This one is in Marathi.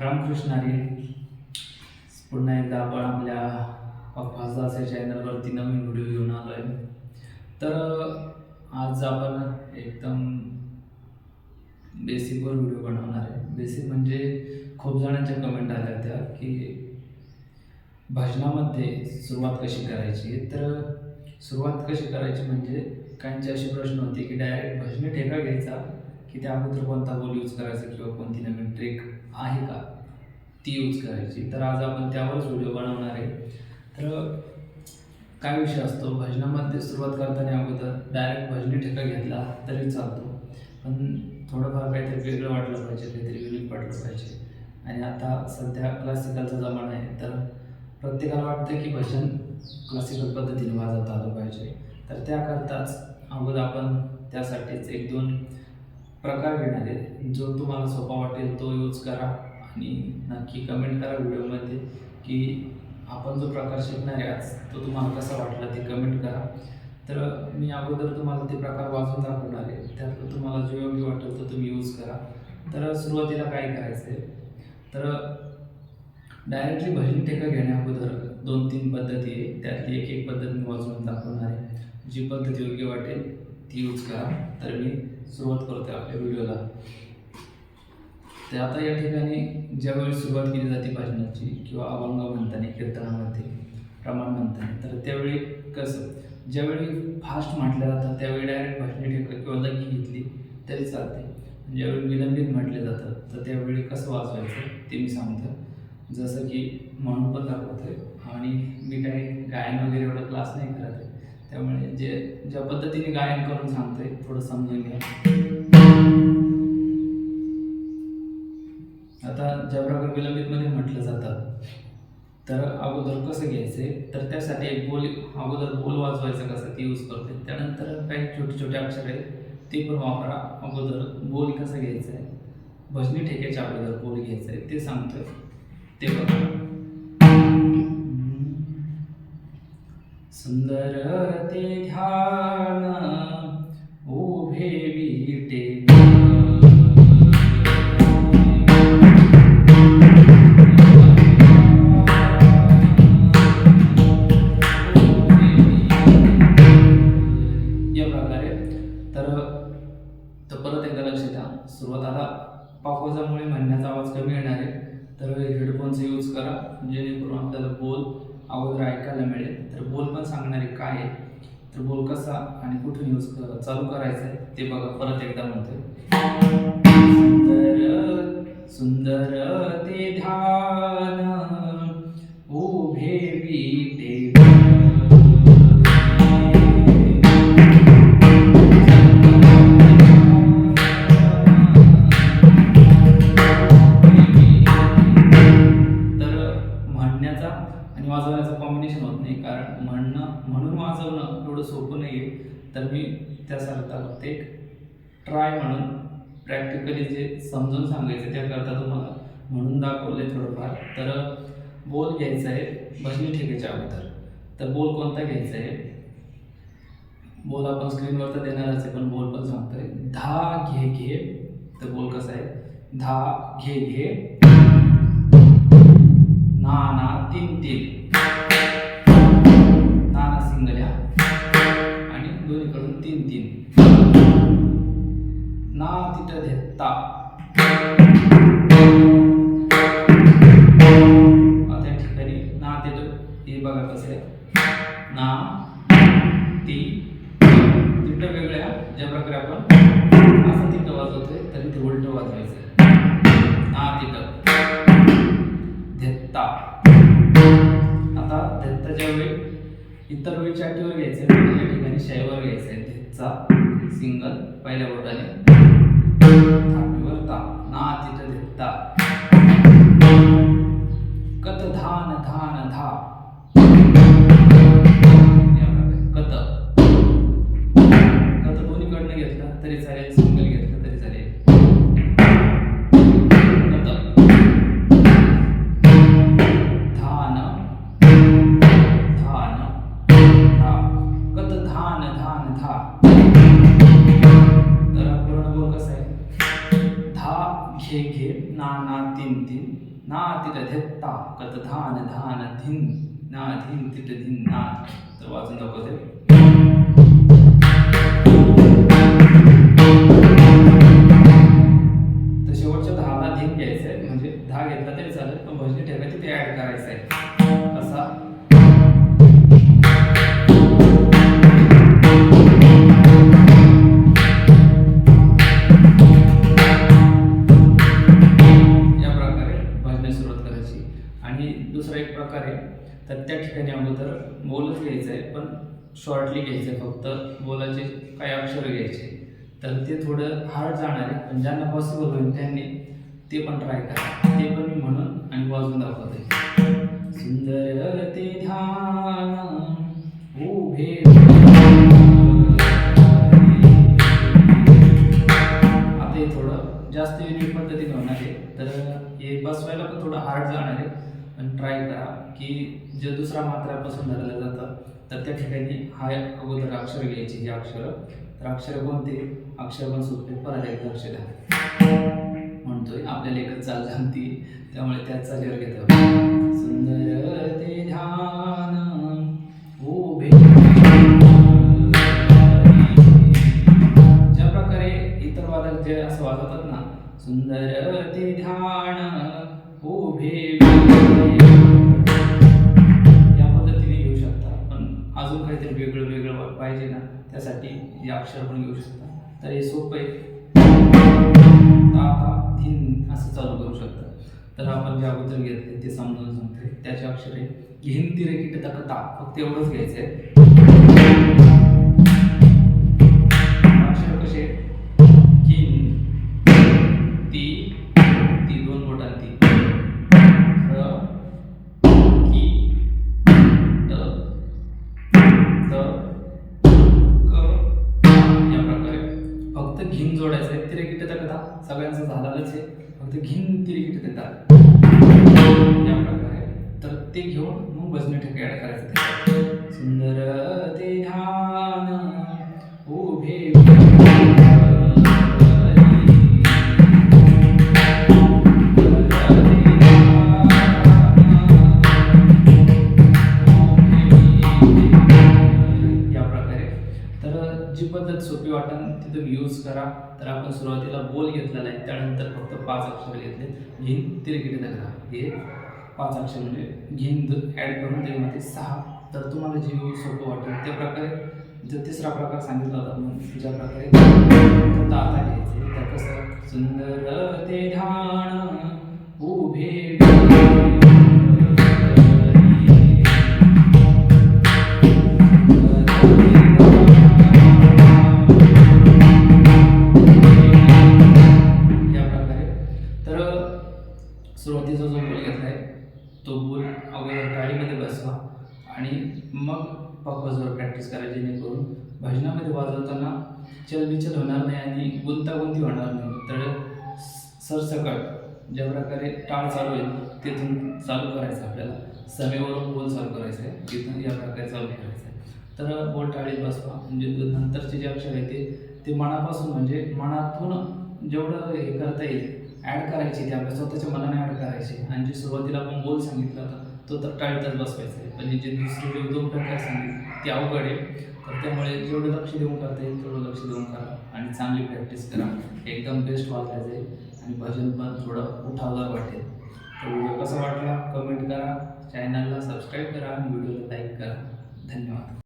रामकृष्ण हरी पुन्हा एकदा आपण आपल्या फासदास या चॅनलवरती नवीन व्हिडिओ घेऊन आलो आहे तर आज आपण एकदम बेसिकवर व्हिडिओ बनवणार आहे. बेसिक म्हणजे खूप जणांच्या कमेंट आल्या त्या की भजनामध्ये सुरुवात कशी करायची? तर सुरुवात कशी करायची म्हणजे काहींचे असे प्रश्न होते की डायरेक्ट भजने ठेका घ्यायचा की त्या अगोदर कोणता बोल यूज करायचा किंवा कोणती नवीन ट्रिक आहे का? ती यूज करायची. तर आज आपण त्यावरच व्हिडिओ बनवणार आहे. तर काय विषय असतो? भजनामध्ये सुरुवात करताना अगोदर डायरेक्ट भजनी ठेका घेतला तरी चालतो. पण थोडंफार काहीतरी वेगळं वाटलं पाहिजे काहीतरी युनिक वाटलं पाहिजे. आणि आता सध्या क्लासिकलचा जमाना आहे. तर प्रत्येकाला वाटतं की भजन क्लासिकल पद्धतीने वाजवता आलं पाहिजे. तर त्याकरताच अगोदर आपण त्यासाठीच एक दोन प्रकार घेणार आहेत जो तुम्हाला सोपा वाटेल तो यूज करा आणि नक्की कमेंट करा व्हिडिओमध्ये की आपण जो प्रकार शिकणार आहे आज तो तुम्हाला कसा वाटला ते कमेंट करा. तर मी अगोदर तुम्हाला ते प्रकार वाजून दाखवणार आहे. त्यातलं तुम्हाला जो योग्य वाटेल तो तुम्ही यूज करा. तर सुरुवातीला काय करायचं आहे तर डायरेक्टली भजन टेका घेण्याअगोदर दोन तीन पद्धती आहे. त्यातली एक एक पद्धत मी वाजवून दाखवणार आहे. जी पद्धत योग्य वाटेल ती यूज करा. तर मी सुरुवात करतो आपल्या व्हिडिओला तर आता या ठिकाणी ज्यावेळी सुरुवात केली जाते भाषणाची किंवा अभंग म्हणताना कीर्तनामध्ये प्रमाण म्हणताना तर त्यावेळी कसं? ज्यावेळी फास्ट म्हटलं जातं त्यावेळी डायरेक्ट भजनी ठेका किंवा लगी घेतली तरी चालते. ज्यावेळी विलंबित म्हटले जातं तर त्यावेळी कसं वाजवायचं ते मी सांगतो. जसं की म्हणून पण दाखवतोय. आणि मी काही गायन वगैरे एवढा क्लास नाही करत आहे. त्यामुळे जे ज्या पद्धतीने गायन करून सांगतोय थोडं समजून घ्या. आता ज्या प्रकारे विलंबितमध्ये म्हटलं जातं तर अगोदर कसं घ्यायचे? तर त्यासाठी एक बोल अगोदर बोल वाजवायचं कसं ते यूज करते त्यानंतर काही छोटे छोटे अक्षर आहेत ते पण वापरा. अगोदर बोल कसं घ्यायचं आहे? भजनी ठेक्याच्या अगोदर बोल घ्यायचं आहे. ते सांगतोय. ते बघा. सुंदर ते ध्यान उभे विटे या प्रकारे तर तर परत एकदा लक्ष द्या. सुरुवात आता पाकवाजामुळे म्हणण्याचा आवाज कमी येणार आहे. तर हेडफोनचा यूज करा जेणेकरून आपल्याला बोल अगोदर ऐकायला मिळेल. तर बोल पण सांगणारे काय आहे तर बोल कसा आणि कुठून यूज चालू करायचं आहे ते बघा. परत एकदा म्हणतोय. सुंदर सुंदर ते ध्यान. उभे ते एक ट्राय म्हणून प्रॅक्टिकली जे समजून सांगायचं त्याकरता तुम्हाला म्हणून दाखवले थोडंफार. तर बोल घ्यायचा आहे भजनी ठेकेच्या अगोदर. तर बोल कोणता घ्यायचा आहे? बोल आपण स्क्रीनवर तर देणारच आहे पण बोल पण सांगतोय. धा घे घे. तर बोल कसा आहे? धा घे घे. ना ना तीन तीन. ना ना सिंगल्या या. ना देता धेत्ता आता या ठिकाणी ना देतो. हे बघा कसं आहे. ना ती तिथं वेगळ्या ज्या प्रकारे आपण असं तिथं वाजवतोय तरी ते उलट वाजवायचं ना तिथं धेत्ता. आता धेत्ताच्या वेळी इतर वेळी चाटीवर घ्यायचं या ठिकाणी शाईवर घ्यायचं आहे. धत्ता सिंगल पहिल्या बोटाने. थापीवर ता ना तिथं धेत्ता कत. धान धान धा कत कत दोन्हीकडनं घेतलं तरी चालेल सिंगल घेतलं तरी चालेल. कत. धान. धान. धा. कत धान धान धा तर पूर्ण बोल कसं आहे धा घे घे ना ना तीन ना तिथ धेत्ता तर बोलच घ्यायचं आहे पण शॉर्टली घ्यायचं आहे फक्त बोलाचे काही अक्षर घ्यायचे. तर ते थोडं हार्ड जाणार आहे पण ज्यांना पॉसिबल होईल त्यांनी ते पण ट्राय करा. ते पण मी म्हणून आणि वाजून दाखवत. आहे सुंदर ते ध्यान उभे आता हे थोडं जास्त युनिट पद्धतीने होणार आहे तर हे बसवायला पण थोडं हार्ड जाणार आहे. आणि ट्राय करा की जे दुसरा मात्रापासून धरलं जातं तर त्या ठिकाणी हा अगोदर अक्षर घ्यायची ही अक्षर. तर अक्षर कोणते? अक्षर पण सोपे परत एकदा लक्ष द्या. म्हणतोय आपल्याला एकच चाल जमती त्यामुळे त्याच चालीवर घेतो पाहिजे ना त्यासाठी हे अक्षर पण घेऊ शकता. तर हे सोपं आहे. ता ता धिन असं चालू करू शकता. तर आपण जे अगोदर घेतले ते समजून सांगतोय. त्याचे अक्षर आहे घेन तिरे किट तक ता फक्त एवढंच घ्यायचं आहे फक्त घिन जोडायचं आहे. तिरे किट तक सगळ्यांचं झालेलंच आहे. फक्त घिन तिरे देतात. या प्रकारे. तर ते घेऊन मग भजने ठेके ॲड करायचं. सुंदर ते ध्यान उभे सुरुवातीला बोल घेतलेला आहे त्यानंतर फक्त पाच अक्षर घेतले. घेईन तिरकिटे धरा हे पाच अक्षर म्हणजे घेईन ॲड करून त्यामध्ये सहा. तर तुम्हाला जे सोपं वाटेल त्या प्रकारे. जर तिसरा प्रकार सांगितला होता म्हणून ज्या प्रकारे. फक्त आता घ्यायचे त्या कसं सुंदर ते धा जो बोल घेतला आहे तो बोल अगोदर टाळीमध्ये बसवा. आणि मग पकवाजवर प्रॅक्टिस करा जेणेकरून भजनामध्ये वाजवताना चलबिचल होणार नाही आणि गुंतागुंती होणार नाही. तर सरसकट ज्या प्रकारे टाळ चालू आहे तिथून चालू करायचं आपल्याला. समेवरून बोल चालू करायचं आहे तिथून या प्रकारे चालू करायचं आहे. तर बोल टाळीत बसवा. म्हणजे नंतरचे जे अक्षर आहे ते मनापासून म्हणजे मनातून जेवढं हे करता येईल ॲड करायची ते आपल्या स्वतःच्या मनाने ॲड करायचे. आणि जे सुरुवातीला आपण बोल सांगितला होता तो तर टाळीतच बसवायचा आहे. पण जे दुसरे जे दोन प्रकार सांगितले ते अवघड आहे. तर त्यामुळे जेवढं लक्ष देऊन करता येईल तेवढं लक्ष देऊन करा आणि चांगली प्रॅक्टिस करा. एकदम बेस्ट वाचायचं आहे आणि भजन पण थोडं उठावदार वाटेल. तर व्हिडिओ कसा वाटला? कमेंट करा. चॅनलला सबस्क्राईब करा आणि व्हिडिओला लाईक करा. धन्यवाद.